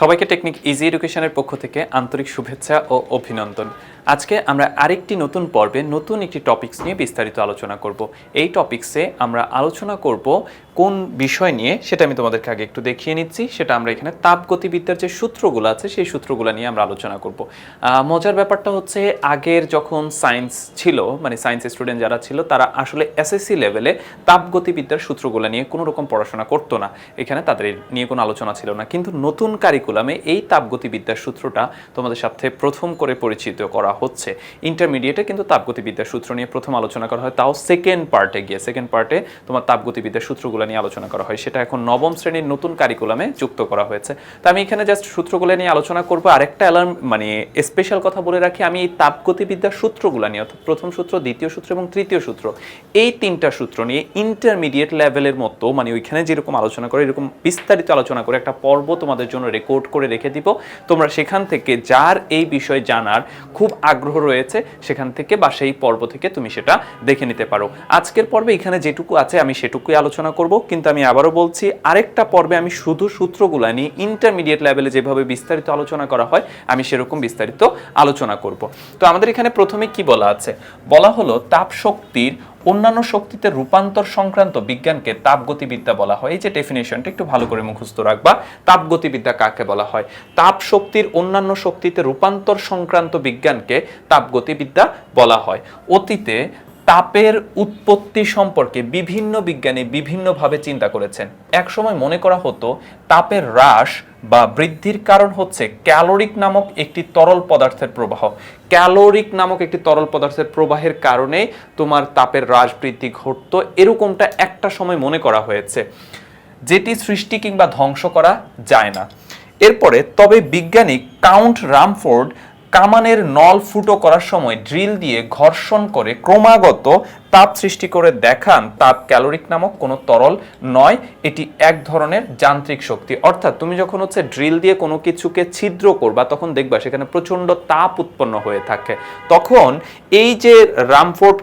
সবাইকে technique easy এডুকেশনের পক্ষ থেকে আন্তরিক শুভেচ্ছা ও অভিনন্দন। আজকে আমরা আরেকটি নতুন পর্বে নতুন একটি টপিকস নিয়ে বিস্তারিত আলোচনা করব। এই টপিক্সে আমরা আলোচনা করব কোন বিষয় নিয়ে, সেটা আমি তোমাদেরকে আগে একটু দেখিয়ে নিচ্ছি। সেটা আমরা এখানে তাপগতিবিদ্যার যে সূত্রগুলো আছে, সেই সূত্রগুলো নিয়ে আমরা আলোচনা করব। মজার ব্যাপারটা হচ্ছে আগের যখন সায়েন্স ছিল মানে সায়েন্স স্টুডেন্ট যারা ছিল, তারা আসলে এসএসসি লেভেলে তাপগতিবিদ্যার সূত্রগুলো নিয়ে কোনো রকম পড়াশোনা করতো না। এখানে তাদের নিয়ে কোনো আলোচনা ছিল না। কিন্তু নতুন কারিকুলামে এই তাপগতিবিদ্যার সূত্রটা তোমাদের সাথে প্রথম করে পরিচিত করা হচ্ছে। ইন্টারমিডিয়েটে কিন্তু তাপগতিবিদ্যার সূত্র নিয়ে প্রথম আলোচনা করা হয়, তাও সেকেন্ড পার্টে গিয়ে। সেকেন্ড পার্টে তোমার তাপগতিবিদ্যার সূত্রগুলো নিয়ে আলোচনা করা হয়। সেটা এখন নবম শ্রেণির নতুন কারিকুলামে যুক্ত করা হয়েছে। তো আমি এখানে জাস্ট সূত্রগুলো নিয়ে আলোচনা করব। আরেকটা অ্যালার্ম মানে স্পেশাল কথা বলে রাখি, আমি এই তাপগতিবিদ্যার সূত্রগুলো নিয়ে, অর্থাৎ প্রথম সূত্র, দ্বিতীয় সূত্র এবং তৃতীয় সূত্র, এই তিনটা সূত্র নিয়ে ইন্টারমিডিয়েট লেভেলের মতো মানে ওইখানে যেরকম আলোচনা করে, এরকম বিস্তারিত আলোচনা করে একটা পর্ব তোমাদের জন্য রেকর্ড করে রেখে দিব। তোমরা সেখান থেকে যার এই বিষয় জানার খুব আগ্রহ রয়েছে, সেখান থেকে বা সেই পর্ব থেকে তুমি সেটা দেখে নিতে পারো। আজকের পর্বে এখানে যেটুকু আছে আমি সেটুকুই আলোচনা করব, কিন্তু আমি আবারও বলছি, আরেকটা পর্বে আমি শুধু সূত্রগুলো নিয়ে ইন্টারমিডিয়েট লেভেলে যেভাবে বিস্তারিত আলোচনা করা হয়, আমি সেরকম বিস্তারিত আলোচনা করব। তো আমাদের এখানে প্রথমে কি বলা আছে? বলা হলো তাপ শক্তির অন্যান্য শক্তিতে রূপান্তর সংক্রান্ত বিজ্ঞানকে তাপগতিবিদ্যা বলা হয়। এই যে ডেফিনেশনটা একটু ভালো করে মুখস্থ রাখবা। তাপগতিবিদ্যা কাকে বলা হয়? তাপ শক্তির অন্যান্য শক্তিতে রূপান্তর সংক্রান্ত বিজ্ঞানকে তাপগতিবিদ্যা বলা হয়। অতীতে তাপের উৎপত্তি সম্পর্কে বিভিন্ন বিজ্ঞানী বিভিন্নভাবে চিন্তা করেছেন। একসময় মনে করা হতো, তাপের হ্রাস বা বৃদ্ধির কারণ হচ্ছে ক্যালোরিক নামক একটি তরল পদার্থের প্রবাহ। ক্যালোরিক নামক একটি তরল পদার্থের প্রবাহের কারণে তোমার তাপের হ্রাস বৃদ্ধি ঘটতো, এরকমটা একটা সময় মনে করা হয়েছে। যেটি সৃষ্টি কিংবা ধ্বংস করা যায় না। এরপরে তবে বিজ্ঞানী কাউন্ট রামফোর্ড কামানের নল ফুটো করার সময় ড্রিল দিয়ে ঘর্ষণ করে ক্রমাগত তাপ সৃষ্টি করে দেখান তাপ ক্যালোরিক নামক কোনো তরল নয়। এটি এক ধরনের যান্ত্রিক শক্তি। অর্থাৎ তুমি যখন হচ্ছে ড্রিল দিয়ে কোনো কিছুকে ছিদ্র করবা, তখন দেখবা সেখানে প্রচণ্ড তাপ উৎপন্ন হয়ে থাকে। তখন এই যে রামফোর্ট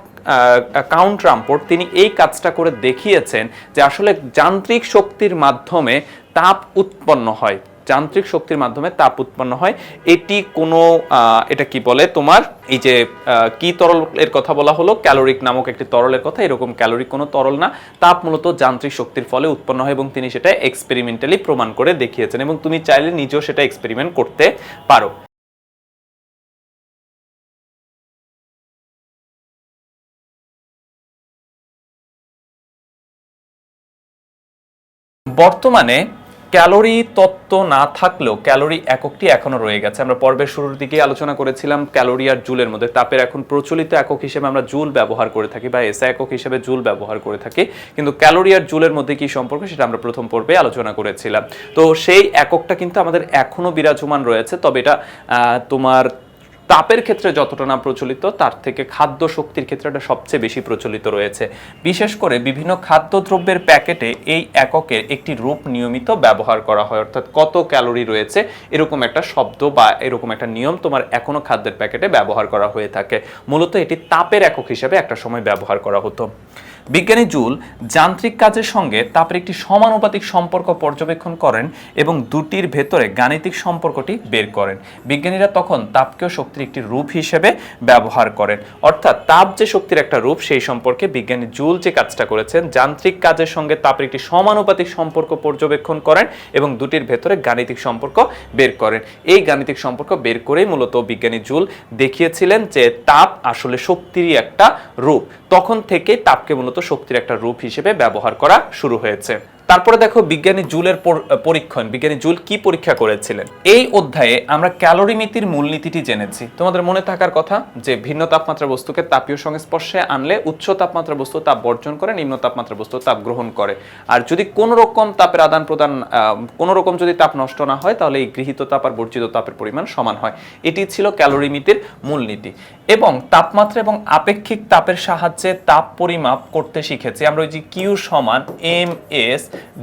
কাউন্ট রামপোর্ট তিনি এই কাজটা করে দেখিয়েছেন যে আসলে যান্ত্রিক শক্তির মাধ্যমে তাপ উৎপন্ন হয়। যান্ত্রিক শক্তির মাধ্যমে তাপ উৎপন্ন হয়। এটি কোনো এটা কি বলে? তোমার এই যে কি তরলের কথা বলা হলো? ক্যালোরিক নামক একটি তরলের কথা। এরকম ক্যালোরিক কোনো তরল না। তাপ মূলত যান্ত্রিক শক্তির ফলে উৎপন্ন হয় এবং তিনি সেটা এক্সপেরিমেন্টালি প্রমাণ করে দেখিয়েছেন এবং তুমি চাইলে নিজেও সেটা এক্সপেরিমেন্ট করতে পারো। বর্তমানে ক্যালোরি তত্ত্ব না থাকলেও ক্যালোরি এককটি এখনও রয়ে গেছে। আমরা পর্বের শুরুর দিকে আলোচনা করেছিলাম, ক্যালোরি আর জুলের মধ্যে। তাপের এখন প্রচলিত একক হিসেবে আমরা জুল ব্যবহার করে থাকি বা এসা একক হিসেবে জুল ব্যবহার করে থাকি। কিন্তু ক্যালোরি আর জুলের মধ্যে কি সম্পর্ক সেটা আমরা প্রথম পর্বে আলোচনা করেছিলাম। তো সেই এককটা কিন্তু আমাদের এখনও বিরাজমান রয়েছে। তবে এটা তোমার তাপের ক্ষেত্রে যতটা না প্রচলিত, তার থেকে খাদ্য শক্তির ক্ষেত্রে এটা সবচেয়ে বেশি প্রচলিত রয়েছে। বিশেষ করে বিভিন্ন খাদ্যদ্রব্যের প্যাকেটে এই এককের একটি রূপ নিয়মিত ব্যবহার করা হয়। অর্থাৎ কত ক্যালোরি রয়েছে, এরকম একটা শব্দ বা এরকম একটা নিয়ম তোমার এখনও খাদ্যের প্যাকেটে ব্যবহার করা হয়ে থাকে। মূলত এটি তাপের একক হিসেবে একটা সময় ব্যবহার করা হতো। বিজ্ঞানী জুল যান্ত্রিক কাজের সঙ্গে তাপের একটি সমানুপাতিক সম্পর্ক পর্যবেক্ষণ করেন এবং দুটির ভেতরে গাণিতিক সম্পর্কটি বের করেন। বিজ্ঞানীরা তখন তাপকেও শক্তির একটি রূপ হিসেবে ব্যবহার করেন। অর্থাৎ তাপ যে শক্তির একটা রূপ, সেই সম্পর্কে বিজ্ঞানী জুল যে কাজটা করেছেন, যান্ত্রিক কাজের সঙ্গে তাপের একটি সমানুপাতিক সম্পর্ক পর্যবেক্ষণ করেন এবং দুটির ভেতরে গাণিতিক সম্পর্ক বের করেন। এই গাণিতিক সম্পর্ক বের করেই মূলত বিজ্ঞানী জুল দেখিয়েছিলেন যে তাপ আসলে শক্তিরই একটা রূপ। তখন থেকে তাপকে মূলত শক্তির একটা রূপ হিসেবে ব্যবহার করা শুরু হয়েছে। তারপরে দেখো বিজ্ঞানী জুলের পরীক্ষণ। বিজ্ঞানী জুল কি পরীক্ষা করেছিলেন? এই অধ্যায়ে আমরা ক্যালোরিমিতির মূলনীতিটি জেনেছি। তোমাদের মনে থাকার কথা যে ভিন্ন তাপমাত্রা বস্তুকে তাপীয় সংস্পর্শে আনলে উচ্চ তাপমাত্রা বস্তু তাপ বর্জন করে, নিম্ন তাপমাত্রা বস্তু তাপ গ্রহণ করে। আর যদি কোনো রকম তাপের আদান প্রদান কোনো রকম যদি তাপ নষ্ট না হয়, তাহলে এই গৃহীত তাপ আর বর্জিত তাপের পরিমাণ সমান হয়। এটি ছিল ক্যালোরিমিতির মূলনীতি। এবং তাপমাত্রা এবং আপেক্ষিক তাপের সাহায্যে তাপ পরিমাপ করতে শিখেছি। আমরা ওই যে কিউ সমান এম এস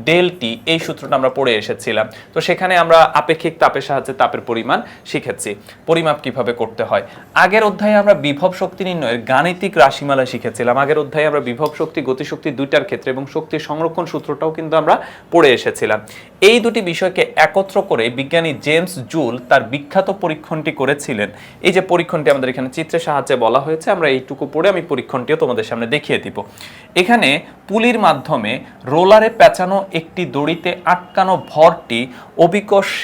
ডেল টি এই সূত্রটা আমরা পড়ে এসেছিলাম। তো সেখানে আমরা আপেক্ষিক তাপের সাহায্যে তাপের পরিমাণ শিখেছি। পরিমাপ কীভাবে করতে হয়? আগের অধ্যায়ে আমরা বিভব শক্তি নির্ণয়ের গাণিতিক রাশিমালা শিখেছিলাম। আগের অধ্যায়ে আমরা বিভব শক্তি, গতিশক্তি দুইটার ক্ষেত্রে এবং শক্তির সংরক্ষণ সূত্রটাও কিন্তু আমরা পড়ে এসেছিলাম। এই দুটি বিষয়কে একত্র করে বিজ্ঞানী জেমস জুল তার বিখ্যাত পরীক্ষণটি করেছিলেন। এই যে পরীক্ষণটি আমাদের এখানে চিত্রের সাহায্যে বলা হয়েছে, আমরা এইটুকু পড়ে আমি পরীক্ষণটিও তোমাদের সামনে দেখিয়ে দিব। এখানে পুলির মাধ্যমে রোলারে পেঁচানো একটি দড়িতে আটকানো ভরটি অবিকর্ষ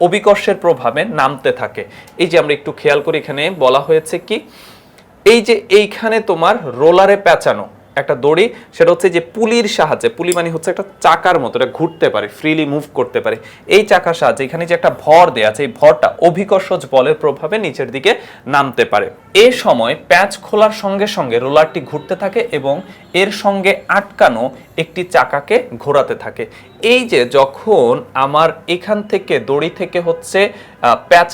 অবিকর্ষের প্রভাবে নামতে থাকে। এই যে আমরা একটু খেয়াল করি এখানে বলা হয়েছে কি? এই যে এইখানে তোমার রোলারে পেঁচানো একটা দড়ি, সেটা হচ্ছে যে পুলির সাহায্যে, পুলি মানে হচ্ছে একটা চাকার মতো, এটা ঘুরতে পারে ফ্রিলি মুভ করতে পারে। এই চাকার সাহায্যে এখানে যে একটা ভর দেয়া আছে, এই ভরটা অভিকর্ষজ বলের প্রভাবে নিচের দিকে নামতে পারে। এ সময় প্যাচ খোলার সঙ্গে সঙ্গে রোলারটি ঘুরতে থাকে এবং এর সঙ্গে আটকানো একটি চাকাকে ঘোরাতে থাকে। এই যে যখন আমার এখান থেকে দড়ি থেকে হচ্ছে প্যাচ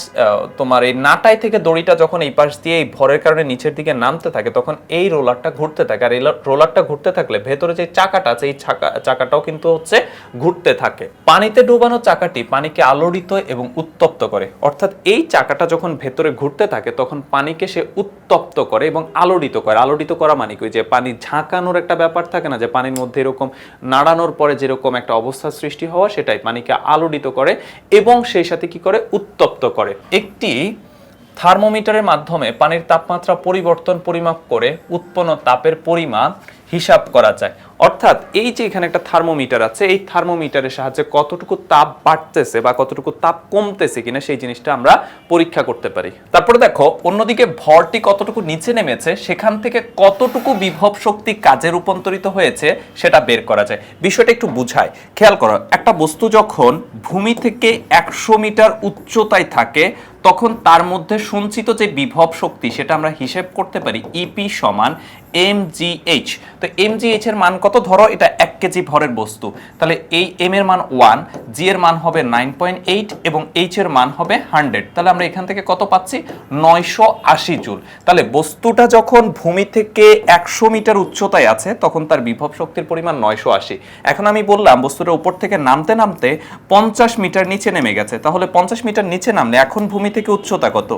তোমার এই নাটাই থেকে দড়িটা যখন এই পাশ দিয়ে এই ভরের কারণে নিচের দিকে নামতে থাকে, তখন এই রোলারটা ঘুরতে থাকে। আর এই রোলারটা ঘুরতে থাকলে ভেতরে যে চাকাটা আছে, এই চাকা চাকাটাও কিন্তু হচ্ছে ঘুরতে থাকে। পানিতে ডুবানো চাকাটি পানিকে আলোড়িত এবং উত্তপ্ত করে। অর্থাৎ এই চাকাটা যখন ভেতরে ঘুরতে থাকে, তখন পানিকে সে উত্তপ্ত করে এবং আলোড়িত করে। আলোড়িত করা মানে কি? যে পানি ঝাঁকানোর একটা ব্যাপার থাকে না, যে পানির মধ্যে এরকম নাড়ানোর পরে যেরকম একটা অবস্থার সৃষ্টি হওয়া সেটাই। পানিকে আলোড়িত করে এবং সেই সাথে কি করে? উত্তপ্ত করে। একটি থার্মোমিটারের মাধ্যমে পানির তাপমাত্রা পরিবর্তন পরিমাপ করে, উৎপন্ন তাপের পরিমাণ হিসাব করা যায়। অর্থাৎ এই যে এখানে একটা থার্মোমিটার আছে, এই থার্মোমিটারের সাহায্যে কতটুকু তাপ বাড়তেছে বা কতটুকু তাপ কমতেছে কিনা সেই জিনিসটা আমরা পরীক্ষা করতে পারি। তারপরে দেখো, অন্যদিকে ভরটি কতটুকু নিচে নেমেছে, সেখান থেকে কতটুকু বিভব শক্তি কাজে রূপান্তরিত হয়েছে সেটা বের করা যায়। বিষয়টা একটু বুঝায়। খেয়াল করো, একটা বস্তু যখন ভূমি থেকে একশো মিটার উচ্চতায় থাকে, তখন তার মধ্যে সঞ্চিত যে বিভব শক্তি, সেটা আমরা হিসেব করতে পারি ইপি সমান এম তো এম এর মান কত? ধরো এটা এক কেজি ভরের বস্তু। তাহলে এই এম এর মান ওয়ান জি এর মান হবে নাইন পয়েন্ট এইট এবং এইচ এর মান হবে হান্ড্রেড তাহলে আমরা এখান থেকে কত পাচ্ছি? নয়শো আশি জুল। তাহলে বস্তুটা যখন ভূমি থেকে একশো মিটার উচ্চতায় আছে, তখন তার বিভব শক্তির পরিমাণ নয়শো আশি। এখন আমি বললাম, বস্তুটা উপর থেকে নামতে নামতে পঞ্চাশ মিটার নিচে নেমে গেছে। তাহলে পঞ্চাশ মিটার নিচে নামলে এখন ভূমি থেকে উচ্চতা কত?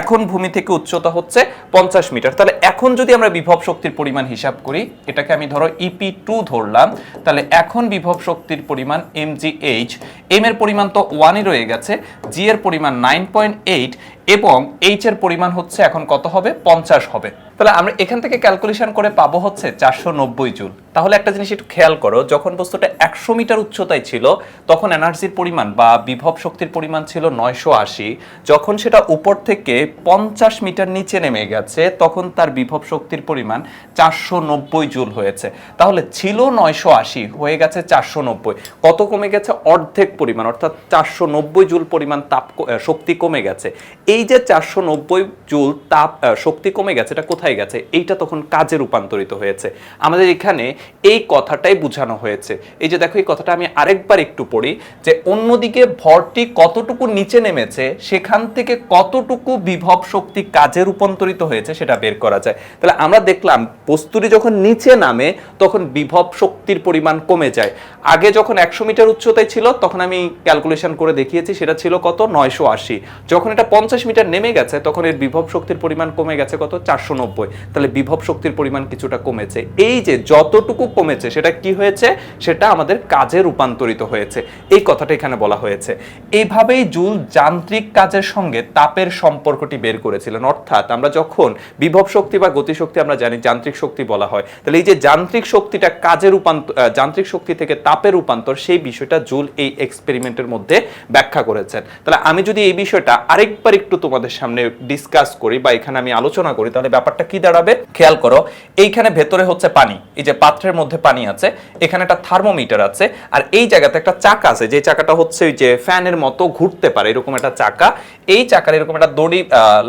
এখন ভূমি থেকে উচ্চতা হচ্ছে পঞ্চাশ মিটার। তাহলে এখন যদি আমরা বিভব শক্তির পরিমাণ হিসাব করি, এটাকে আমি ধরো ইপি টু ধরলাম, তাহলে এখন বিভব শক্তির পরিমাণ এম জি এইচ এম এর পরিমাণ তো ওয়ানই রয়ে গেছে জি এর পরিমাণ নাইন পয়েন্ট এইট এবং এইচ এর পরিমাণ হচ্ছে এখন কত হবে? পঞ্চাশ হবে। তাহলে আমরা এখান থেকে ক্যালকুলেশন করে পাবো হচ্ছে চারশো নব্বই জুল। তাহলে একটা জিনিস একটু খেয়াল করো, যখন বস্তুটা একশো মিটার উচ্চতায় ছিল, তখন এনার্জির পরিমাণ বা বিভব শক্তির পরিমাণ ছিল নয়শো আশি। যখন সেটা উপর থেকে পঞ্চাশ মিটার নিচে নেমে গেছে, তখন তার বিভব শক্তির পরিমাণ চারশো নব্বই জুল হয়েছে। তাহলে ছিল নয়শো আশি, হয়ে গেছে চারশো নব্বই। কত কমে গেছে? অর্ধেক পরিমাণ, অর্থাৎ চারশো নব্বই জুল পরিমাণ তাপ শক্তি কমে গেছে। এই যে চারশো নব্বই জুল তাপ শক্তি কমে গেছে, এটা কোথায় গেছে? এইটা তখন কাজে রূপান্তরিত হয়েছে। আমাদের এখানে এই কথাটাই বোঝানো হয়েছে। এই যে দেখো, এই কথাটা আমি আরেকবার একটু পড়ি, যে অন্যদিকে ভরটি কতটুকু নিচে নেমেছে, সেখান থেকে কতটুকু বিভব শক্তি কাজে রূপান্তরিত হয়েছে, সেটা বের করা যায়। তাহলে আমরা দেখলাম, বস্তুটি যখন নিচে নামে, তখন বিভব শক্তির পরিমাণ কমে যায়। আগে যখন একশো মিটার উচ্চতায় ছিল, তখন আমি ক্যালকুলেশন করে দেখিয়েছি সেটা ছিল কত? নয়শো আশি। যখন এটা পঞ্চাশ মিটার নেমে গেছে, তখন এর বিভব শক্তির পরিমাণ কমে গেছে কত? চারশো নব্বই। তাহলে বিভব শক্তির পরিমাণ কিছুটা কমেছে। এই যে যতটুকু কমেছে, সেটা কি হয়েছে? সেটা আমাদের কাজে রূপান্তরিত হয়েছে। এই কথাটা এখানে বলা হয়েছে। এইভাবেই জুল যান্ত্রিক কাজের সঙ্গে তাপের সম্পর্কটি বের করেছিলেন। অর্থাৎ আমরা যখন বিভব শক্তি বা গতিশক্তি আমরা জানি, যান্ত্রিক শক্তি বলা হয়। তাহলে এই যে যান্ত্রিক শক্তিটা কাজে রূপান্তর যান্ত্রিক শক্তি থেকে তাপের রূপান্তর, সেই বিষয়টা জুল এই এক্সপেরিমেন্টের মধ্যে ব্যাখ্যা করেছেন। তাহলে আমি যদি এই বিষয়টা আরেকবার একটু তোমাদের সামনে ডিসকাস করি বা এখানে আমি আলোচনা করি, তাহলে ব্যাপারটা কি দাঁড়াবে? খেয়াল করো, এইখানে ভেতরে হচ্ছে পানি, এই যে পাত্রের মধ্যে পানি আছে, এখানে একটা থার্মোমিটার আছে, আর এই জায়গাতে একটা চাকা আছে, যে চাকাটা হচ্ছে ওই যে ফ্যানের মতো ঘুরতে পারে, এরকম একটা চাকা। এই চাকার এরকম একটা দড়ি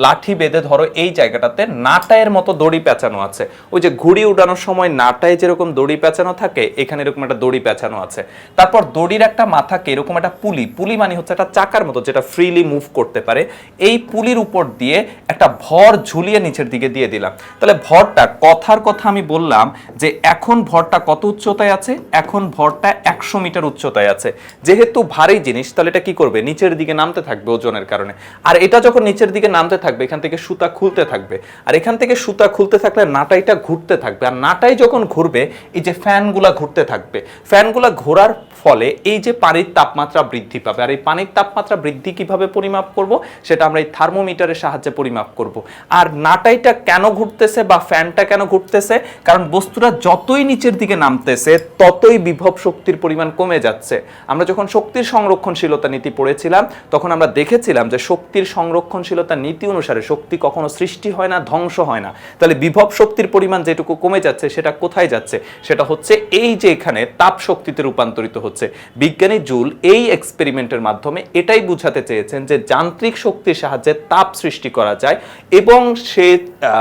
লাঠি বেঁধে ধরো, এই জায়গাটাতে নাটায়ের মতো দড়ি পেঁচানো আছে। ওই যে ঘুড়ি উড়ানোর সময় নাটায় যেরকম দড়ি পেঁচানো থাকে থাকে, এখানে এরকম একটা দড়ি পেঁচানো আছে। তারপর দড়ির একটা মাথাকে এরকম একটা পুলি। পুলি মানে হচ্ছে একটা চাকার মতো যেটা ফ্রিলি মুভ করতে পারে। এই পুলির উপর দিয়ে একটা ভর ঝুলিয়ে নিচের দিকে দিয়ে দিলাম। তাহলে ভরটা, কথার কথা আমি বললাম যে এখন ভরটা কত উচ্চতায় আছে? এখন ভরটা একশো মিটার উচ্চতায় আছে। যেহেতু ভারী জিনিস, তাহলে এটা কি করবে? নিচের দিকে নামতে থাকবে ওজনের কারণে। আর এটা যখন নিচের দিকে নামতে থাকবে, এখান থেকে সুতা খুলতে থাকবে। আর এখান থেকে সুতা খুলতে থাকলে নাটাইটা ঘুরতে থাকবে। আর নাটাই যখন ঘুরবে, এই যে ফ্যানগুলা ঘুরতে থাকবে। ফ্যানগুলা ঘোরার ফলে এই যে পানির তাপমাত্রা বৃদ্ধি পাবে, আর এই পানির তাপমাত্রা বৃদ্ধি কীভাবে পরিমাপ করব, সেটা আমরা এই থার্মোমিটারের সাহায্যে পরিমাপ করব। আর নাটাইটা কেন ঘুরতেছে বা ফ্যানটা কেন ঘুরতেছে? কারণ বস্তুটা যতই নিচের দিকে নামতেছে, ততই বিভব শক্তির পরিমাণ কমে যাচ্ছে। আমরা যখন শক্তির সংরক্ষণশীলতা নীতি পড়েছিলাম, তখন আমরা দেখেছিলাম যে শক্তির সংরক্ষণশীলতা নীতি অনুসারে শক্তি কখনো সৃষ্টি হয় না, ধ্বংস হয় না। তাহলে বিভব শক্তির পরিমাণ যেটুকু কমে যাচ্ছে, সেটা কোথায় যাচ্ছে? সেটা হচ্ছে এই যে এখানে তাপ শক্তিতে রূপান্তরিত হচ্ছে, বিজ্ঞানী জুল এই এক্সপেরিমেন্টের মাধ্যমে এটাই বুঝাতে চেয়েছেন যে যান্ত্রিক শক্তির সাহায্যে তাপ সৃষ্টি করা যায় এবং সে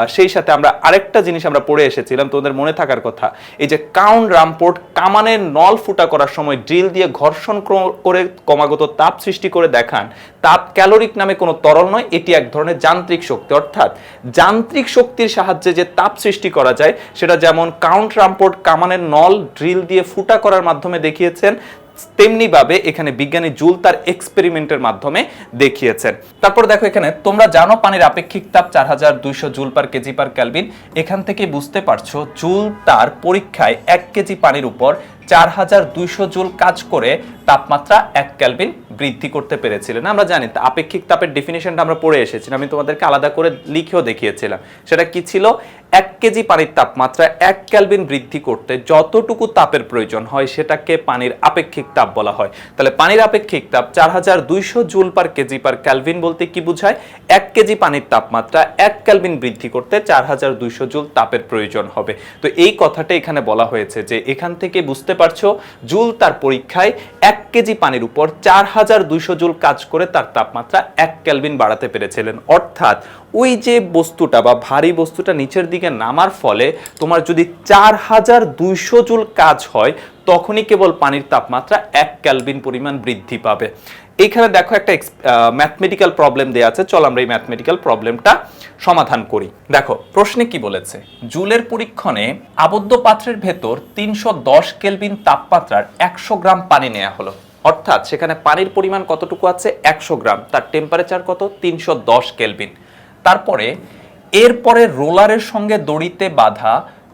সেই সাথে আমরা আরেকটা জিনিস আমরা পড়ে এসেছিলাম, তোমাদের মনে থাকার কথা। এই যে কাউন রামপোর্ট কামানের নল ফুটা করার সময় ড্রিল দিয়ে ঘর্ষণ ক্র- করে ক্রমাগত তাপ সৃষ্টি করে দেখান, তাপ ক্যালোরিক নামে কোনো তরল নয়, এটি এক ধরনের যান্ত্রিক শক্তি। অর্থাৎ যান্ত্রিক শক্তির সাহায্যে যে তাপ সৃষ্টি করা যায়, সেটা যেমন কাউন্ট রামপোর্ট কামানের নল ড্রিল দিয়ে ফুটা করার মাধ্যমে দেখিয়েছেন তেমনিভাবে এখানে বিজ্ঞানী জুল তার এক্সপেরিমেন্টের মাধ্যমে দেখিয়েছেন। তারপর দেখো এখানে, তোমরা জানো পানির আপেক্ষিক তাপ চার হাজার দুইশো joule per kg per kelvin. এখান থেকে বুঝতে পারছ, জুল তার পরীক্ষায় এক কেজি পানির উপর চার হাজার দুইশো জুল কাজ করে তাপমাত্রা এক ক্যালভিন বৃদ্ধি করতে পেরেছিলেন। আমরা জানি আপেক্ষিক তাপের ডেফিনেশনটা আমরা পড়ে এসেছি আমি তোমাদেরকে আলাদা করে লিখেও দেখিয়েছিলাম। সেটা কি ছিল? এক কেজি পানির তাপমাত্রা এক ক্যালভিন বৃদ্ধি করতে যতটুকু তাপের প্রয়োজন হয় সেটাকে পানির আপেক্ষিক তাপ বলা হয়। তাহলে পানির আপেক্ষিক তাপ চার হাজার দুইশো joule per kg per kelvin বলতে কি বোঝায়? এক কেজি পানির তাপমাত্রা এক ক্যালভিন বৃদ্ধি করতে চার হাজার দুইশো জুল তাপের প্রয়োজন হবে। তো এই কথাটা এখানে বলা হয়েছে যে এখান থেকে বুঝতে পারছ? জুল তার পরীক্ষায় এক কেজি পানির উপর চার হাজার দুইশো জুল কাজ করে তার তাপমাত্রা এক ক্যালভিন বাড়াতে পেরেছিলেন। অর্থাৎ ওই যে বস্তুটা বা ভারী বস্তুটা নিচের দিকে নামার ফলে তোমার যদি চার হাজার দুইশো জুল কাজ হয়, তখনই কেবল পানির তাপমাত্রা এক ক্যালভিন পরিমাণ বৃদ্ধি পাবে। এখানে দেখো একটা ম্যাথমেটিক্যাল প্রবলেম দেওয়া আছে। চল আমরা এই ম্যাথমেটিক্যাল প্রবলেমটা সমাধান করি। দেখো, প্রশ্নে কি বলেছে? জুলের পরীক্ষণে আবদ্ধ পাত্রের ভেতর তিনশো দশ কেলভিন তাপমাত্রার একশো গ্রাম পানি নেওয়া হলো। অর্থাৎ সেখানে পানির পরিমাণ কতটুকু আছে? একশো গ্রাম। তার টেম্পারেচার কত? তিনশো দশ কেলভিন। তারপরে, এরপরে রোলারের সঙ্গে দড়িতে বাঁধা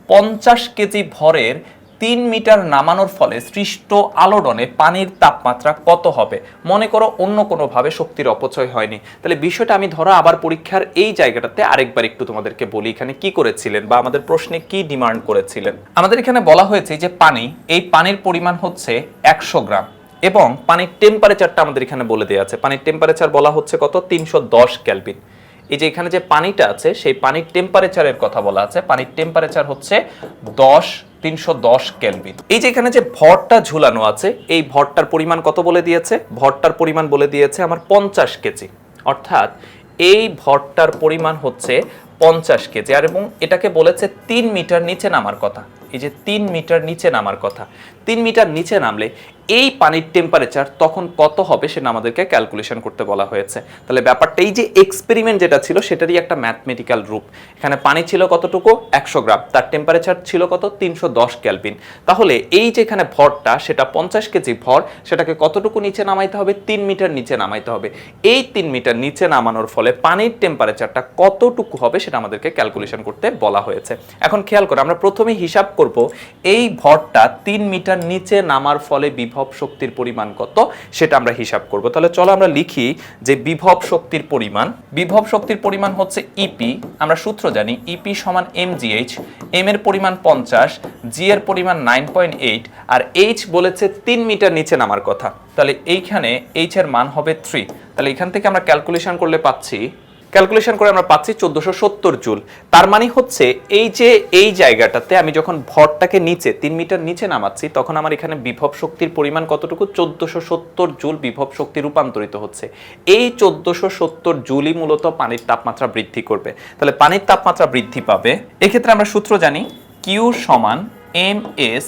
পঞ্চাশ কেজি ভরের তিন মিটার নামানোর ফলে সৃষ্ট আলোড়নে পানির তাপমাত্রা কত হবে? মনে করো অন্য কোনোভাবে শক্তির অপচয় হয়নি। তাহলে বিষয়টা আমি ধরো আবার পরীক্ষার এই জায়গাটাতে আরেকবার একটু তোমাদেরকে বলি, এখানে কি করেছিলেন বা আমাদের প্রশ্নে কি ডিমান্ড করেছিলেন? আমাদের এখানে বলা হয়েছে যে পানি, এই পানির পরিমাণ হচ্ছে একশো গ্রাম এবং পানির টেম্পারেচারটা আমাদের এখানে বলে দেওয়া আছে। পানির টেম্পারেচার বলা হচ্ছে কত? তিনশো দশ ক্যালভিন এই যে এখানে যে পানিটা আছে, সেই পানির টেম্পারেচারের কথা বলা আছে। পানির টেম্পারেচার হচ্ছে দশ, তিনশো দশ কেলভিন। এই যে এখানে যে ভরটা ঝুলানো আছে, এই ভরটার পরিমাণ কত বলে দিয়েছে? ভরটার পরিমাণ বলে দিয়েছে আমার পঞ্চাশ কেজি। অর্থাৎ এই ভরটার পরিমাণ হচ্ছে পঞ্চাশ কেজি। আর এবং এটাকে বলেছে তিন মিটার নিচে নামার কথা। এই যে তিন মিটার নিচে নামার কথা। তিন মিটার নিচে নামলে এই পানির টেম্পারেচার তখন কত হবে সেটা আমাদেরকে ক্যালকুলেশন করতে বলা হয়েছে। তাহলে ব্যাপারটা এই যে এক্সপেরিমেন্ট যেটা ছিল, সেটারই একটা ম্যাথমেটিক্যাল রূপ। এখানে পানি ছিল কতটুকু? একশো গ্রাম। তার টেম্পারেচার ছিল কত? তিনশো দশ ক্যালভিন তাহলে এই যে এখানে ভরটা, সেটা পঞ্চাশ কেজি ভর, সেটাকে কতটুকু নিচে নামাইতে হবে? তিন মিটার নিচে নামাইতে হবে। এই তিন মিটার নিচে নামানোর ফলে পানির টেম্পারেচারটা কতটুকু হবে সেটা আমাদেরকে ক্যালকুলেশন করতে বলা হয়েছে। এখন খেয়াল করে, আমরা প্রথমে হিসাব করব, এই ভরটা তিন মিটার নিচে নামার ফলে বিভব শক্তির পরিমাণ কত সেটা আমরা হিসাব করব। তাহলে চলো আমরা লিখি যে বিভব শক্তির পরিমাণ, বিভব শক্তির পরিমাণ হচ্ছে ইপি আমরা সূত্র জানি ইপি সমান এম জিএইচ এম এর পরিমাণ পঞ্চাশ জি এর পরিমাণ নাইন পয়েন্ট এইট আর এইচ বলেছে তিন মিটার নিচে নামার কথা। তাহলে এইখানে এইচ এর মান হবে থ্রি তাহলে এখান থেকে আমরা ক্যালকুলেশন করলে পাচ্ছি ক্যালকুলেশন করে আমরা পাচ্ছি চোদ্দোশো জুল। তার মানে হচ্ছে এই যে এই জায়গাটাতে আমি যখন ভরটাকে নিচে, তিন মিটার নিচে নামাচ্ছি, তখন আমার এখানে বিভব শক্তির পরিমাণ কতটুকু? চোদ্দোশো জুল বিভব শক্তি রূপান্তরিত হচ্ছে। এই চোদ্দোশো সত্তর জুলই মূলত পানির তাপমাত্রা বৃদ্ধি করবে। তাহলে পানির তাপমাত্রা বৃদ্ধি পাবে। এক্ষেত্রে আমরা সূত্র জানি কিউ সমান M S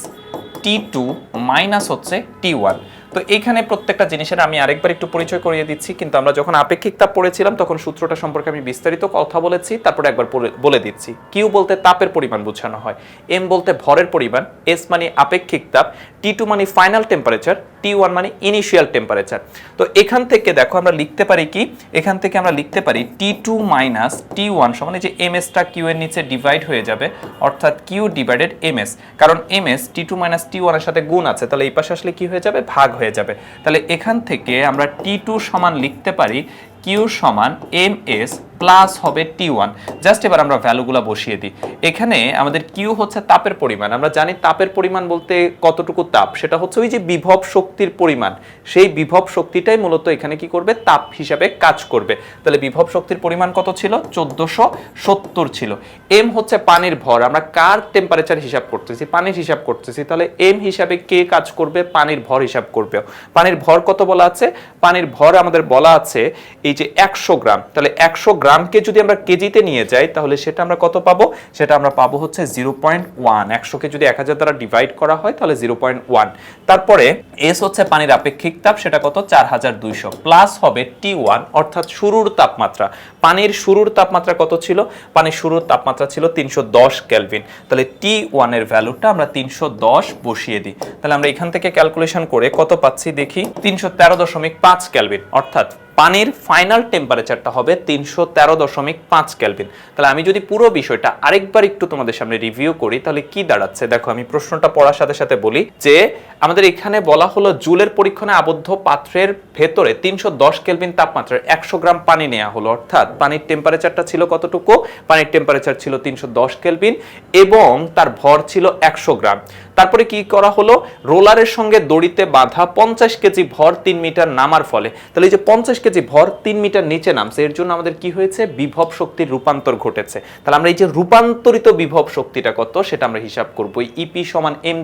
T two minus হচ্ছে টি ওয়ান তো এইখানে প্রত্যেকটা জিনিসের আমি আরেকবার একটু পরিচয় করিয়ে দিচ্ছি, কিন্তু আমরা যখন আপেক্ষিক তাপ পড়েছিলাম, তখন সূত্রটা সম্পর্কে আমি বিস্তারিত কথা বলেছি, তারপরে একবার বলে দিচ্ছি। কিউ বলতে তাপের পরিমাণ বোঝানো হয়, এম বলতে ভরের পরিমাণ, এস মানে আপেক্ষিক তাপ টি টু মানে ফাইনাল টেম্পারেচার, টি ওয়ান মানে ইনিশিয়াল টেম্পারেচার। তো এখান থেকে দেখো আমরা লিখতে পারি কি, এখান থেকে আমরা লিখতে পারি T two minus T one সমান যে এম এসটা কিউ এর নিচে ডিভাইড হয়ে যাবে, অর্থাৎ কিউ ডিভাইডেড এম এস। কারণ M S T two minus T ওয়ানের সাথে গুণ আছে, তাহলে এই পাশে আসলে কি হয়ে যাবে? ভাগ হয়ে যাবে। তাহলে এখান থেকে আমরা টি টু সমান লিখতে পারি কিউ সমান এম এস প্লাস হবে টি ওয়ান জাস্ট এবার আমরা ভ্যালুগুলো বসিয়ে দিই। এখানে আমাদের কিউ হচ্ছে তাপের পরিমাণ। আমরা জানি তাপের পরিমাণ বলতে কতটুকু তাপ? সেটা হচ্ছে ওই যে বিভব শক্তির পরিমাণ। সেই বিভব শক্তিটাই মূলত এখানে কি করবে? তাপ হিসাবে কাজ করবে। তাহলে বিভব শক্তির পরিমাণ কত ছিল? চোদ্দশো সত্তর ছিল। এম হচ্ছে পানির ভর। আমরা কার টেম্পারেচার হিসাব করতেছি? পানির হিসাব করতেছি। তাহলে এম হিসাবে কে কাজ করবে? পানির ভর হিসাব করবে। পানির ভর কত বলা আছে? পানির ভর আমাদের বলা আছে এই যে একশো গ্রাম। তাহলে একশো গ্রামকে যদি আমরা কেজিতে নিয়ে যাই, তাহলে সেটা আমরা কত পাবো? সেটা আমরা পাবো হচ্ছে জিরো পয়েন্ট ওয়ান। একশোকে যদি এক হাজার দ্বারা ডিভাইড করা হয়, তাহলে জিরো পয়েন্ট ওয়ান। তারপরে এস হচ্ছে পানির আপেক্ষিক তাপ, সেটা কত? চার হাজার দুইশো। প্লাস হবে টি ওয়ান অর্থাৎ শুরুর তাপমাত্রা। পানির শুরুর তাপমাত্রা কত ছিল? পানির শুরুর তাপমাত্রা ছিল তিনশো দশ ক্যালভিন তাহলে টি ওয়ানের ভ্যালুটা আমরা তিনশো দশ বসিয়ে দিই। তাহলে আমরা এখান থেকে ক্যালকুলেশন করে কত পাচ্ছি দেখি? তিনশো তেরো দশমিক পাঁচ ক্যালভিন অর্থাৎ পানির ফাইনাল টেম্পারেচারটা হবে তিনশো তেরো দশমিক পাঁচ ক্যালভিন তাহলে আমি যদি পুরো বিষয়টা আরেকবার একটু তোমাদের সামনে রিভিউ করি, তাহলে কি দাঁড়াচ্ছে? দেখো, আমি প্রশ্নটা পড়ার সাথে সাথে বলি যে, আমাদের এখানে বলা হলো জুলের পরীক্ষণে আবদ্ধ পাত্রের ভেতরে তিনশো দশ কেলভিন তাপমাত্রার একশো গ্রাম পানি নেওয়া হলো। অর্থাৎ পানির টেম্পারেচারটা ছিল কতটুকু? পানির টেম্পারেচার ছিল তিনশো দশ কেলভিন এবং তার ভর ছিল একশো গ্রাম। তারপরে কি করা হলো? রোলারের সঙ্গে দড়িতে বাঁধা পঞ্চাশ কেজি ভর তিন মিটার নামার ফলে। তাহলে এই যে পঞ্চাশ কেজি ভর তিন মিটার নিচে নামছে, এর জন্য আমাদের কি হয়েছে? বিভব শক্তির রূপান্তর ঘটেছে। তাহলে আমরা এই যে রূপান্তরিত বিভব শক্তিটা কত, সেটা আমরা হিসাব করব। ইপি সমান এম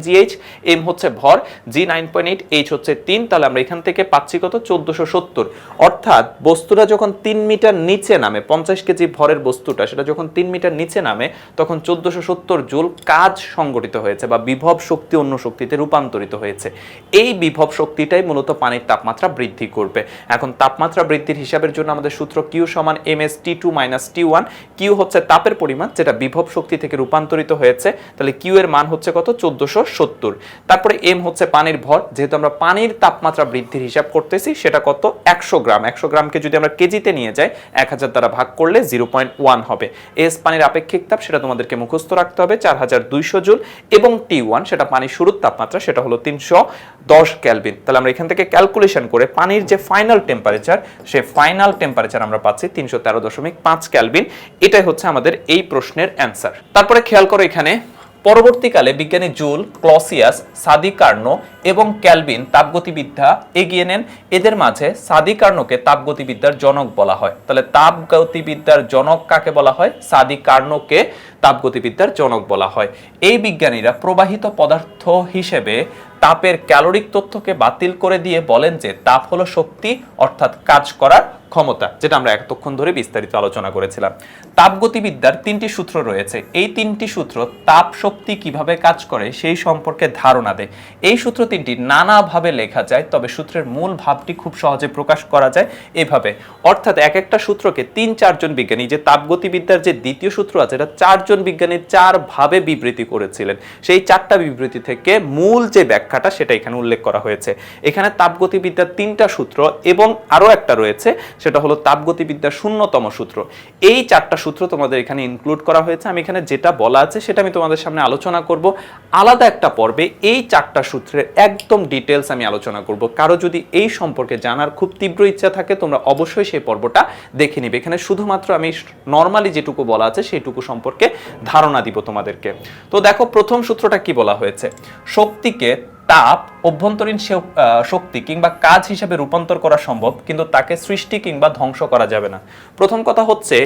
এম হচ্ছে ভর G nine point eight H হচ্ছে তিন, তাহলে আমরা এখান থেকে পাচ্ছি কত? চোদ্দশো সত্তর। অর্থাৎ বস্তুটা যখন তিন মিটার নিচে নামে, পঞ্চাশ কেজি ভরের বস্তুটা, সেটা যখন তিন মিটার নিচে নামে, তখন চোদ্দশো সত্তর জুল কাজ সংগঠিত হয়েছে বা বিভব শক্তি অন্য শক্তিতে রূপান্তরিত হয়েছে। এই বিভব শক্তিটাই মূলত পানির তাপমাত্রা বৃদ্ধি করবে। এখন তাপমাত্রা বৃদ্ধির হিসাবের জন্য আমাদের সূত্র কিউ সমান M S T two minus T one Q হচ্ছে তাপের পরিমাণ যেটা বিভব শক্তি থেকে রূপান্তরিত হয়েছে। তাহলে কিউ এর মান হচ্ছে কত? চোদ্দশো সত্তর। তারপরে এম হচ্ছে পানির ভর। যেহেতু আমরা পানির তাপমাত্রা বৃদ্ধির হিসাব করতেছি, সেটা কত? একশো গ্রাম। একশো গ্রামকে যদি আমরা কেজিতে নিয়ে যাই, এক হাজার দ্বারা ভাগ করলে জিরো পয়েন্ট ওয়ান হবে। এস পানির আপেক্ষিক তাপ, সেটা তোমাদেরকে মুখস্থ রাখতে হবে। চার হাজার দুইশো জুল। এবং টি ওয়ান সেটা পানির শুরুর তাপমাত্রা, সেটা হলো তিনশো দশ ক্যালভিন তাহলে আমরা এখান থেকে ক্যালকুলেশন করে পানির যে ফাইনাল টেম্পারেচার সে ফাইনাল টেম্পারেচার আমরা পাচ্ছি তিনশো তেরো দশমিক পাঁচ ক্যালভিন এটাই হচ্ছে আমাদের এই প্রশ্নের অ্যান্সার তারপরে খেয়াল করো এখানে পরবর্তীকালে বিজ্ঞানী জুল ক্লসিয়াস সাদি কার্নো এবং ক্যালভিন তাপগতিবিদ্যা এগিয়ে নেন। এদের মাঝে সাদি কার্নোকে তাপগতিবিদ্যার জনক বলা হয়। তাহলে তাপগতিবিদ্যার জনক কাকে বলা হয়? সাদি কার্নোকে তাপগতিবিদ্যার জনক বলা হয়। এই বিজ্ঞানীরা প্রবাহিত পদার্থ হিসেবে তাপের ক্যালোরিক তথ্যকে বাতিল করে দিয়ে বলেন যে তাপ হলো শক্তি, অর্থাৎ কাজ করার ক্ষমতা, যেটা আমরা এতক্ষণ ধরে বিস্তারিত আলোচনা করেছিলাম। তাপগতিবিদ্যার তিনটি সূত্র রয়েছে। এই তিনটি সূত্র তাপ শক্তি কীভাবে কাজ করে সেই সম্পর্কে ধারণা দেয়। এই সূত্র তিনটি নানাভাবে লেখা যায়, তবে সূত্রের মূল ভাবটি খুব সহজে প্রকাশ করা যায় এভাবে। অর্থাৎ এক একটা সূত্রকে তিন চারজন বিজ্ঞানী, যে তাপগতিবিদ্যার যে দ্বিতীয় সূত্র আছে, এটা চারজন বিজ্ঞানী চার ভাবে বিবৃতি করেছিলেন। সেই চারটা বিবৃতি থেকে মূল যে ব্যাখ্যাটা, সেটা এখানে উল্লেখ করা হয়েছে। এখানে তাপগতিবিদ্যার তিনটা সূত্র এবং আরও একটা রয়েছে সেটা হলো তাপগতিবিদ্যার শূন্যতম সূত্র। এই চারটা সূত্র তোমাদের এখানে ইনক্লুড করা হয়েছে। আমি এখানে যেটা বলা আছে সেটা আমি তোমাদের সামনে আলোচনা করব। আলাদা একটা পর্বে এই চারটা সূত্রের একদম ডিটেলস আমি আলোচনা করব। কারও যদি এই সম্পর্কে জানার খুব তীব্র ইচ্ছা থাকে, তোমরা অবশ্যই সেই পর্বটা দেখে নিবে। এখানে শুধুমাত্র আমি নর্মালি যেটুকু বলা আছে, সেইটুকু সম্পর্কে ধারণা দিব তোমাদেরকে। তো দেখো, প্রথম সূত্রটা কি বলা হয়েছে? শক্তিকে তাপ অভ্যন্তরীণ শক্তি কিংবা কাজ হিসেবে রূপান্তর করা সম্ভব, কিন্তু তাকে সৃষ্টি কিংবা ধ্বংস করা যাবে না। প্রথম কথা হচ্ছে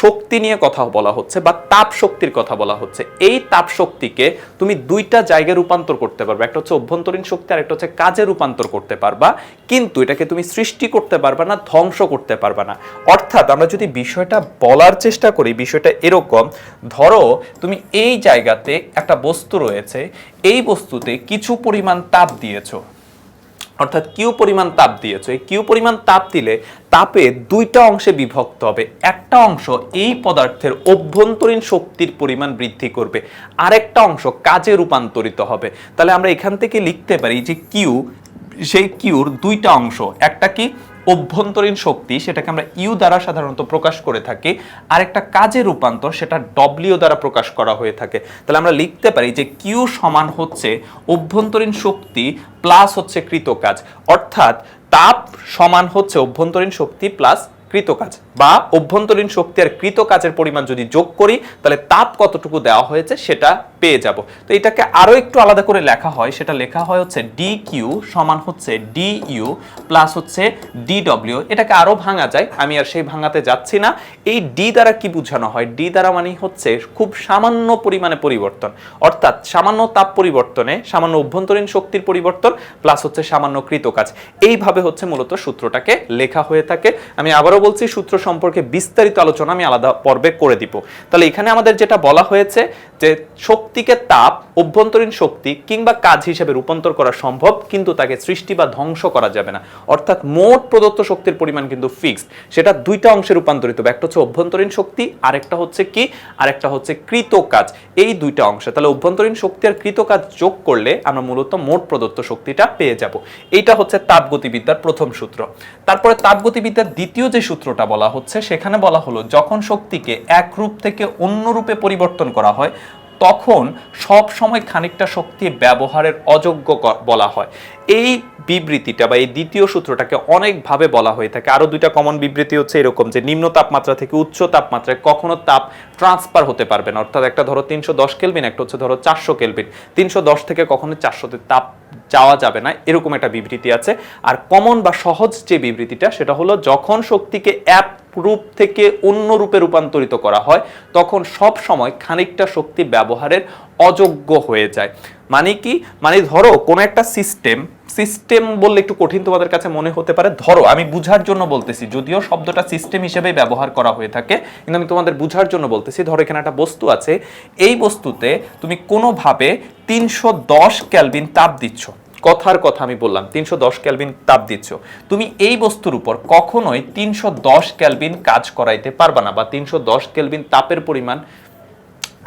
শক্তি নিয়ে কথা বলা হচ্ছে বা তাপ শক্তির কথা বলা হচ্ছে। এই তাপ শক্তিকে তুমি দুইটা জায়গায় রূপান্তর করতে পারবে, একটা হচ্ছে অভ্যন্তরীণ শক্তি আর একটা হচ্ছে কাজে রূপান্তর করতে পারবা। কিন্তু এটাকে তুমি সৃষ্টি করতে পারবা না, ধ্বংস করতে পারবা না। অর্থাৎ আমরা যদি বিষয়টা বলার চেষ্টা করি, বিষয়টা এরকম, ধরো তুমি এই জায়গাতে একটা বস্তু রয়েছে, এই বস্তুতে কিছু পরিমাণ তাপ দিয়েছ। অর্থাৎ কিউ পরিমাণ তাপ দিয়েছ। এই কিউ পরিমাণ তাপ দিলে তাপে দুইটা অংশে বিভক্ত হবে। একটা অংশ এই পদার্থের অভ্যন্তরীণ শক্তির পরিমাণ বৃদ্ধি করবে। আরেকটা অংশ কাজে রূপান্তরিত হবে। তাহলে আমরা এখান থেকে লিখতে পারি যে কিউ সেই কিউর দুইটা অংশ, একটা কি অভ্যন্তরীণ শক্তি, সেটাকে আমরা ইউ দ্বারা সাধারণত প্রকাশ করে থাকি আর একটা কাজে রূপান্তর, সেটা ডব্লিউ দ্বারা প্রকাশ করা হয়ে থাকে। তাহলে আমরা লিখতে পারি যে কিউ সমান হচ্ছে অভ্যন্তরীণ শক্তি প্লাস হচ্ছে কৃতকাজ অর্থাৎ তাপ সমান হচ্ছে অভ্যন্তরীণ শক্তি প্লাস কৃতকাজ বা অভ্যন্তরীণ শক্তি আর কৃত কাজের পরিমাণ যদি যোগ করি, তাহলে তাপ কতটুকু দেওয়া হয়েছে সেটা পেয়ে যাব। তো এটাকে আরও একটু আলাদা করে লেখা হয়। সেটা লেখা হয় হচ্ছে ডি কিউ সমান হচ্ছে ডি ইউ প্লাস হচ্ছে ডি ডব্লিউ এটাকে আরও ভাঙা যায়। আমি আর সেই ভাঙাতে যাচ্ছি না। এই ডি দ্বারা কি বোঝানো হয়? ডি দ্বারা মানে হচ্ছে খুব সামান্য পরিমাণে পরিবর্তন। অর্থাৎ সামান্য তাপ পরিবর্তনে, সামান্য অভ্যন্তরীণ শক্তির পরিবর্তন প্লাস হচ্ছে সামান্য কৃত কাজ। এইভাবে হচ্ছে মূলত সূত্রটাকে লেখা হয়ে থাকে। আমি আবারও বলছি, সূত্র সম্পর্কে বিস্তারিত আলোচনা আমি আলাদা পর্বে করে দিব। তাহলে এখানে আমাদের যেটা বলা হয়েছে যে শক্তিকে তাপ, অভ্যন্তরীণ শক্তি কিংবা কাজ হিসেবে রূপান্তর করা সম্ভব, কিন্তু তাকে সৃষ্টি বা ধ্বংস করা যাবে না। অর্থাৎ মোট প্রদত্ত শক্তির পরিমাণ কিন্তু ফিক্সড। সেটা দুইটা অংশে রূপান্তরিত হবে, একটা হচ্ছে অভ্যন্তরীণ শক্তি, আরেকটা হচ্ছে কি? আরেকটা হচ্ছে কৃত কাজ এই দুইটা অংশে। তাহলে অভ্যন্তরীণ শক্তি আর কৃত কাজ যোগ করলে আমরা মূলত মোট প্রদত্ত শক্তিটা পেয়ে যাব। এইটা হচ্ছে তাপগতিবিদ্যার প্রথম সূত্র। তারপরে তাপগতিবিদ্যার দ্বিতীয় যে সূত্রটা বলা হচ্ছে, সেখানে বলা হলো, যখন শক্তিকে এক রূপ থেকে অন্য রূপে পরিবর্তন করা হয়, তখন সব সময় খানিকটা শক্তি ব্যবহারের অযোগ্য বলা হয়। এই বিবৃতিটা বা এই দ্বিতীয় সূত্রটাকে অনেকভাবে বলা হয়ে থাকে। আরও দুইটা কমন বিবৃতি হচ্ছে এরকম যে, নিম্ন তাপমাত্রা থেকে উচ্চ তাপমাত্রায় কখনো তাপ ট্রান্সফার হতে পারবে না। অর্থাৎ একটা ধরো তিনশো দশ কেলভিন, একটা হচ্ছে ধরো চারশো কেলভিন। তিনশো দশ থেকে কখনো চারশোতে তাপ যাওয়া যাবে না, এরকম একটা বিবৃতি আছে। আর কমন বা সহজ যে বিবৃতিটা, সেটা হলো, যখন শক্তিকে এক রূপ থেকে অন্য রূপে রূপান্তরিত করা হয়, তখন সব সময় খানিকটা শক্তি ব্যবহারের অযোগ্য হয়ে যায়। মানে কি? মানে ধরো, কোন একটা সিস্টেম সিস্টেম বললে একটু কঠিন তোমাদের কাছে মনে হতে পারে। ধরো, আমি বুঝার জন্য বলতেছি, যদিও শব্দটা সিস্টেম হিসেবে ব্যবহার করা হয়ে থাকে, কিন্তু আমি তোমাদের বুঝার জন্য বলতেছি, ধরো এখানে একটা বস্তু আছে, এই বস্তুতে তুমি কোনোভাবে তিনশো দশ ক্যালভিন তাপ দিচ্ছ। কথার কথা আমি বললাম, তিনশো দশ ক্যালভিন তাপ দিচ্ছ। তুমি এই বস্তুর উপর কখনোই তিনশো দশ ক্যালভিন কাজ করাইতে পারবা না, বা তিনশো দশ ক্যালভিন তাপের পরিমাণ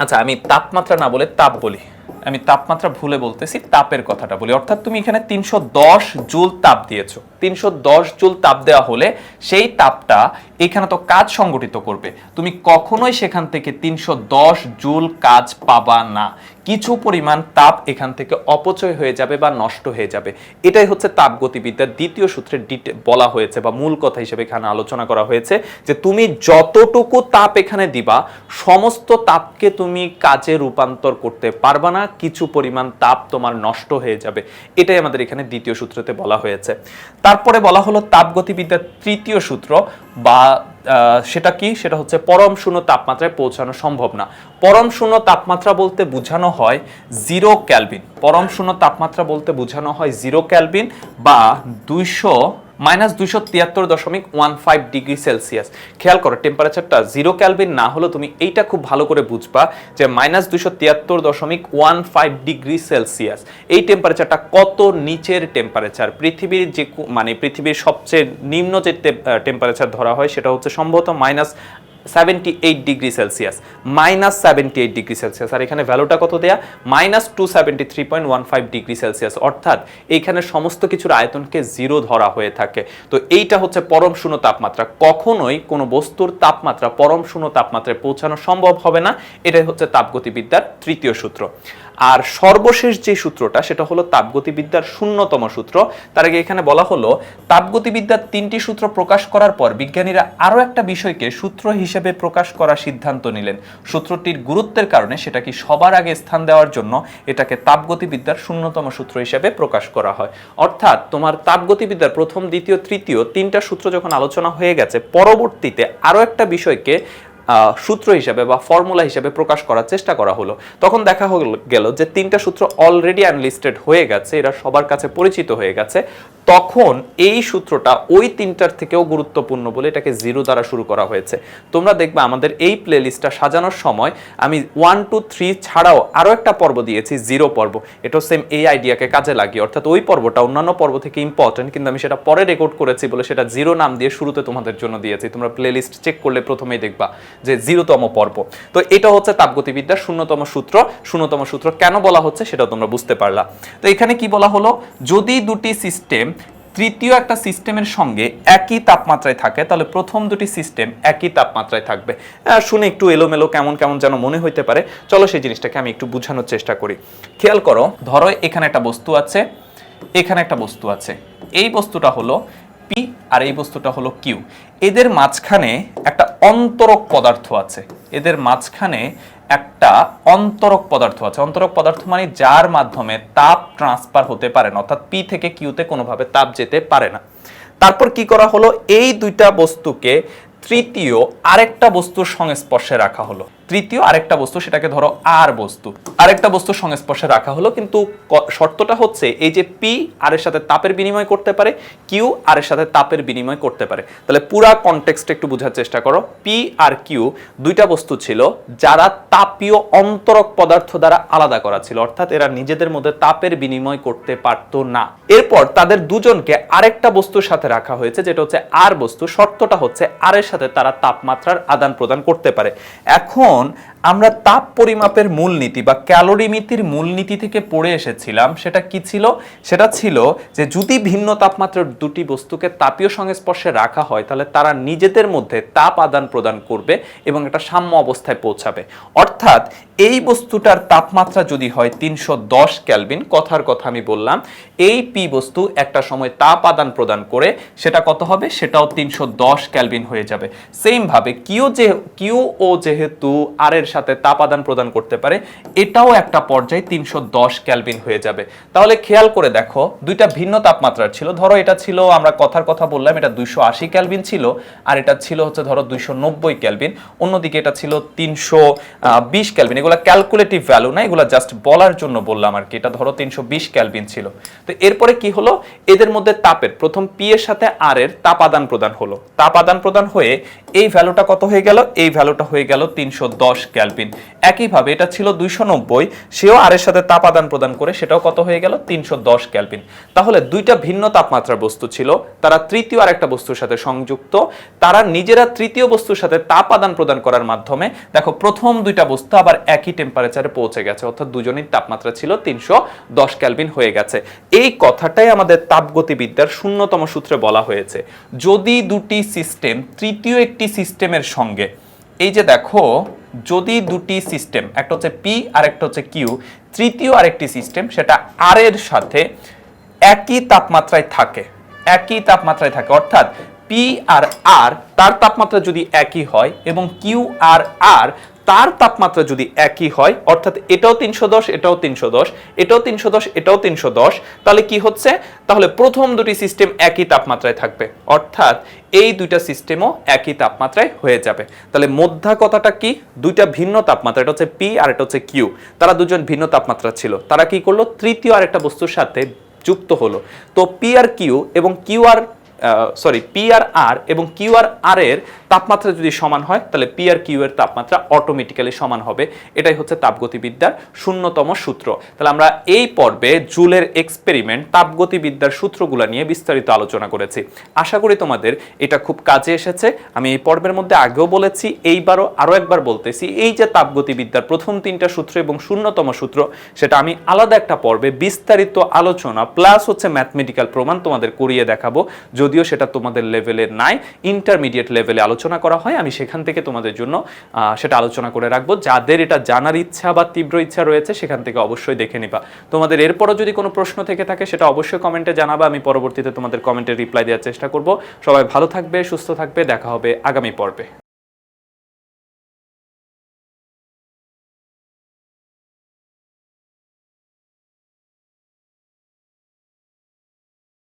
আচ্ছা আমি তাপমাত্রা না বলে তাপ বলি, আমি তাপমাত্রা ভুলে বলতেছি, তাপের কথাটা বলি। অর্থাৎ তুমি এখানে তিনশো দশ জুল তাপ দিয়েছ। তিনশো দশ জুল তাপ দেওয়া হলে সেই তাপটা এখানে তো কাজ সংগঠিত করবে। তুমি কখনোই সেখান থেকে তিনশো দশ জুল কাজ পাবা না। কিছু পরিমাণ তাপ এখান থেকে অপচয় হয়ে যাবে বা নষ্ট হয়ে যাবে। এটাই হচ্ছে তাপগতিবিদ্যার দ্বিতীয় সূত্রে বলা হয়েছে বা মূল কথা হিসেবে এখানে আলোচনা করা হয়েছে যে তুমি যতটুকু তাপ এখানে দিবা, সমস্ত তাপকে তুমি কাজে রূপান্তর করতে পারবা না, কিছু পরিমাণ তাপ তোমার নষ্ট হয়ে যাবে। এটাই আমাদের এখানে দ্বিতীয় সূত্রতে বলা হয়েছে। তারপরে বলা হলো তাপগতিবিদ্যার তৃতীয় সূত্র বা সেটা কি? সেটা হচ্ছে পরম শূন্য তাপমাত্রায় পৌঁছানো সম্ভব না। পরম শূন্য তাপমাত্রা বলতে বোঝানো হয় জিরো ক্যালভিন পরম শূন্য তাপমাত্রা বলতে বোঝানো হয় জিরো ক্যালভিন বা দুইশো মাইনাস দুশো তিয়াত্তর দশমিক ওয়ান ফাইভ ডিগ্রি সেলসিয়াস। খেয়াল করো টেম্পারেচারটা জিরো ক্যালভিন না হলেও তুমি এইটা খুব ভালো করে বুঝবা যে মাইনাস দুইশো তিয়াত্তর দশমিক ওয়ান ফাইভ ডিগ্রি সেলসিয়াস। এই টেম্পারেচারটা কত নিচের টেম্পারেচার পৃথিবীর যে মানে পৃথিবীর সবচেয়ে নিম্ন যে টেম্পারেচার ধরা হয় সেটা হচ্ছে সম্ভবত minus seventy eight degree Celsius minus seventy eight degree Celsius আর এখানে ভ্যালুটা কত দেয়া? Minus two seventy three point one five degree Celsius অর্থাৎ এইখানে সমস্ত কিছুর আয়তনকে জিরো ধরা হয়ে থাকে। তো এইটা হচ্ছে পরম শূন্য তাপমাত্রা। কখনোই কোনো বস্তুর তাপমাত্রা পরম শূন্য তাপমাত্রায় পৌঁছানো সম্ভব হবে না। এটাই হচ্ছে তাপগতিবিদ্যার তৃতীয় সূত্র। আর সর্বশেষ যে সূত্রটা, সেটা হলো তাপগতিবিদ্যার শূন্যতম সূত্র। তার আগে এখানে বলা হলো, তাপগতিবিদ্যার তিনটি সূত্র প্রকাশ করার পর বিজ্ঞানীরা আরও একটা বিষয়কে সূত্র হিসেবে প্রকাশ করার সিদ্ধান্ত নিলেন। সূত্রটির গুরুত্বের কারণে সেটাকে সবার আগে স্থান দেওয়ার জন্য এটাকে তাপগতিবিদ্যার শূন্যতম সূত্র হিসেবে প্রকাশ করা হয়। অর্থাৎ তোমার তাপগতিবিদ্যার প্রথম, দ্বিতীয়, তৃতীয় তিনটা সূত্র যখন আলোচনা হয়ে গেছে, পরবর্তীতে আরও একটা বিষয়কে সূত্র হিসাবে বা ফর্মুলা হিসাবে প্রকাশ করার চেষ্টা করা হলো। তখন দেখা গেল যে তিনটা সূত্র অলরেডি অ্যানলিস্টেড হয়ে গেছে, এরা সবার কাছে পরিচিত হয়ে গেছে। তখন এই সূত্রটা ওই তিনটার থেকেও গুরুত্বপূর্ণ বলে এটাকে জিরো দ্বারা শুরু করা হয়েছে। তোমরা দেখবে আমাদের এই প্লে লিস্টটা সাজানোর সময় আমি ওয়ান টু থ্রি ছাড়াও আরও একটা পর্ব দিয়েছি জিরো পর্ব। এটাও সেম এই আইডিয়াকে কাজে লাগিয়ে। অর্থাৎ ওই পর্বটা অন্যান্য পর্ব থেকে ইম্পর্টেন্ট কিন্তু আমি সেটা পরে রেকর্ড করেছি বলে সেটা জিরো নাম দিয়ে শুরুতে তোমাদের জন্য দিয়েছি। তোমরা প্লে লিস্ট চেক করলে প্রথমেই দেখবা। যে জিরোতম পর্ব। তো এটা হচ্ছে তাপগতিবিদ্যার শূন্যতম সূত্র। শূন্যতম সূত্র কেন বলা হচ্ছে সেটা তোমরা বুঝতে পারলা। তো এখানে কি বলা হলো? যদি দুটি সিস্টেম তৃতীয় একটা সিস্টেমের সঙ্গে একই তাপমাত্রায় থাকে, তাহলে প্রথম দুটি সিস্টেম একই তাপমাত্রায় থাকবে। শুনে একটু এলোমেলো কেমন কেমন যেন মনে হইতে পারে। চলো সেই জিনিসটাকে আমি একটু বোঝানোর চেষ্টা করি। খেয়াল করো, ধরো এখানে একটা বস্তু আছে, এখানে একটা বস্তু আছে। এই বস্তুটা হলো পি আর এই বস্তুটা হলো কিউ এদের মাঝখানে একটা অন্তরক পদার্থ আছে। এদের মাঝখানে একটা অন্তরক পদার্থ আছে। অন্তরক পদার্থ মানে যার মাধ্যমে তাপ ট্রান্সফার হতে পারে না। অর্থাৎ পি থেকে কিউতে কোনোভাবে তাপ যেতে পারে না। তারপর কি করা হলো? এই দুইটা বস্তুকে তৃতীয় আরেকটা বস্তুর সংস্পর্শে রাখা হলো। তৃতীয় আরেকটা বস্তু, সেটাকে ধরো আর বস্তু। আরেকটা বস্তুর সংস্পর্শে রাখা হলো, কিন্তু শর্তটা হচ্ছে এই যে পি আর এর সাথে তাপের বিনিময় করতে পারে কিউ আর এর সাথে তাপের বিনিময় করতে পারে। তাহলে পুরা কনটেক্সট একটু বোঝার চেষ্টা করো। পি আর কিউ দুইটা বস্তু ছিল, যারা তাপীয় অন্তরক পদার্থ দ্বারা আলাদা করা ছিল, অর্থাৎ এরা নিজেদের মধ্যে তাপের বিনিময় করতে পারতো না। এরপর তাদের দুজনকে আরেকটা বস্তুর সাথে রাখা হয়েছে, যেটা হচ্ছে আর বস্তু। শর্তটা হচ্ছে আর এর সাথে তারা তাপমাত্রার আদান প্রদান করতে পারে। এখন son আমরা তাপ পরিমাপের মূলনীতি বা ক্যালোরিমিতির মূলনীতি থেকে পড়ে এসেছিলাম, সেটা কি ছিল? সেটা ছিল যে যদি ভিন্ন তাপমাত্রার দুটি বস্তুকে তাপীয় সংস্পর্শে রাখা হয়, তাহলে তারা নিজেদের মধ্যে তাপ আদান প্রদান করবে এবং একটা সাম্য অবস্থায় পৌঁছাবে। অর্থাৎ এই বস্তুটার তাপমাত্রা যদি হয় তিনশো দশ ক্যালভিন কথার কথা আমি বললাম, এই পি বস্তু একটা সময় তাপ আদান প্রদান করে সেটা কত হবে? সেটাও তিনশো দশ ক্যালভিন হয়ে যাবে। সেম ভাবে কিউ যে কিউ ও যেহেতু আর এর সাথে তাপ আদান প্রদান করতে পারে, এটাও একটা পর্যায়ে তিনশো দশ ক্যালভিন হয়ে যাবে। তাহলে খেয়াল করে দেখো, দুইটা ভিন্ন তাপমাত্রার ছিল। ধরো এটা ছিল, আমরা কথার কথা বললাম, এটা দুইশো আশি ক্যালভিন ছিল, আর এটা ছিল হচ্ছে ধরো দুইশো নব্বই ক্যালভিন। অন্যদিকে এটা ছিল তিনশো বিশ ক্যালভিন। এগুলো ক্যালকুলেটিভ ভ্যালু না, এগুলো জাস্ট বলার জন্য বললাম আর কি। এটা ধরো তিনশো বিশ ক্যালভিন ছিল। তো এরপরে কি হলো? এদের মধ্যে তাপের, প্রথম পি এর সাথে আর এর তাপ আদান প্রদান হলো। তাপ আদান প্রদান হয়ে এই ভ্যালুটা কত হয়ে গেল? এই ভ্যালুটা হয়ে গেল তিনশো দশ ক্যালভিন একইভাবে এটা ছিল দুইশো নব্বই, সেও আর এর সাথে তাপ আদান প্রদান করে সেটাও কত হয়ে গেল? তিনশো দশ ক্যালভিন তাহলে দুইটা ভিন্ন তাপমাত্রার বস্তু ছিল, তারা তৃতীয় আরেকটা বস্তুর সাথে সংযুক্ত, তারা নিজেরা তৃতীয় বস্তুর সাথে তাপ আদান প্রদান করার মাধ্যমে, দেখো প্রথম দুইটা বস্তু আবার একই টেম্পারেচারে পৌঁছে গেছে, অর্থাৎ দুজনের তাপমাত্রা ছিল তিনশো দশ ক্যালভিন হয়ে গেছে। এই কথাটাই আমাদের তাপগতিবিদ্যার শূন্যতম সূত্রে বলা হয়েছে। যদি দুটি সিস্টেম তৃতীয় একটি সিস্টেমের সঙ্গে। এই যে দেখো, যদি দুটি সিস্টেম, একটা হচ্ছে পি আর একটা হচ্ছে কিউ তৃতীয় আরেকটি সিস্টেম সেটা আর এর সাথে একই তাপমাত্রায় থাকে, একই তাপমাত্রায় থাকে। অর্থাৎ পি আর আর তার তাপমাত্রা যদি একই হয় এবং কিউ আর আর তার তাপমাত্রা যদি একই হয়, অর্থাৎ এটাও তিনশো দশ, এটাও তিনশো দশ, এটাও তিনশো দশ, এটাও তিনশো দশ, তাহলে কি হচ্ছে? তাহলে প্রথম দুটি সিস্টেম একই তাপমাত্রায় থাকবে। অর্থাৎ এই দুইটা সিস্টেমও একই তাপমাত্রায় হয়ে যাবে। তাহলে মধ্যা কথাটা কি? দুইটা ভিন্ন তাপমাত্রা, এটা হচ্ছে পি আর এটা হচ্ছে কিউ তারা দুজন ভিন্ন তাপমাত্রা ছিল। তারা কি করল? তৃতীয় আরেকটা বস্তুর সাথে যুক্ত হলো। তো পি আর কিউ এবং Q R sorry P R R এবং কিউ আর আর এর তাপমাত্রা যদি সমান হয়, তাহলে পি আর কিউ এর তাপমাত্রা অটোমেটিক্যালি সমান হবে। এটাই হচ্ছে তাপগতিবিদ্যার শূন্যতম সূত্র। তাহলে আমরা এই পর্বে জুলের এক্সপেরিমেন্ট তাপগতিবিদ্যার সূত্রগুলো নিয়ে বিস্তারিত আলোচনা করেছি। আশা করি তোমাদের এটা খুব কাজে এসেছে। আমি এই পর্বের মধ্যে আগেও বলেছি, এইবারও আরও একবার বলতেছি, এই যে তাপগতিবিদ্যার প্রথম তিনটা সূত্র এবং শূন্যতম সূত্র, সেটা আমি আলাদা একটা পর্বে বিস্তারিত আলোচনা প্লাস হচ্ছে ম্যাথমেটিক্যাল প্রমাণ তোমাদের করিয়ে দেখাবো। যদিও সেটা তোমাদের লেভেলে নাই ইন্টারমিডিয়েট লেভেলে আলোচনা আলোচনা করা হয়, আমি সেখান থেকে তোমাদের জন্য সেটা আলোচনা করে রাখব। যাদের এটা জানার ইচ্ছা বা তীব্র ইচ্ছা রয়েছে, সেখান থেকে অবশ্যই দেখে নিবা। তোমাদের এরপরও যদি কোনো প্রশ্ন থেকে থাকে, সেটা অবশ্যই কমেন্টে জানাবা, আমি পরবর্তীতে তোমাদের কমেন্টে রিপ্লাই দেওয়ার চেষ্টা করব। সবাই ভালো থাকবে, সুস্থ থাকবে, দেখা হবে আগামী পর্বে।